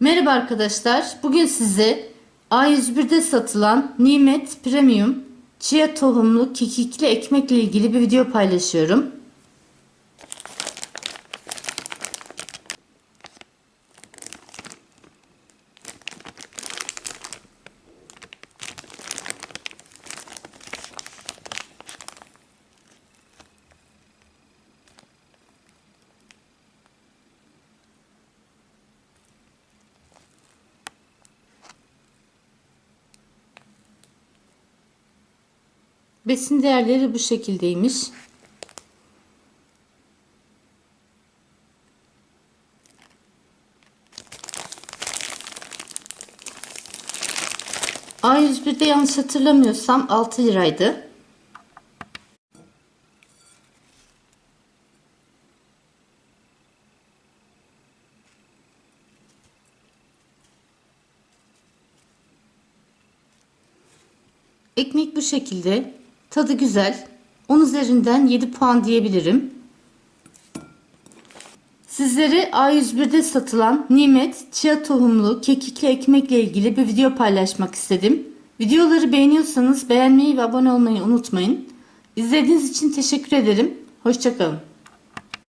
Merhaba arkadaşlar. Bugün size A101'de satılan Nimet Premium Chia tohumlu kekikli ekmekle ilgili bir video paylaşıyorum. Besin değerleri bu şekildeymiş. A101'de yanlış hatırlamıyorsam 6 liraydı. Ekmek bu şekilde. Tadı güzel. 10 üzerinden 7 puan diyebilirim. Sizlere A101'de satılan Nimet Chia tohumlu kekikli ekmekle ilgili bir video paylaşmak istedim. Videoları beğeniyorsanız beğenmeyi ve abone olmayı unutmayın. İzlediğiniz için teşekkür ederim. Hoşçakalın.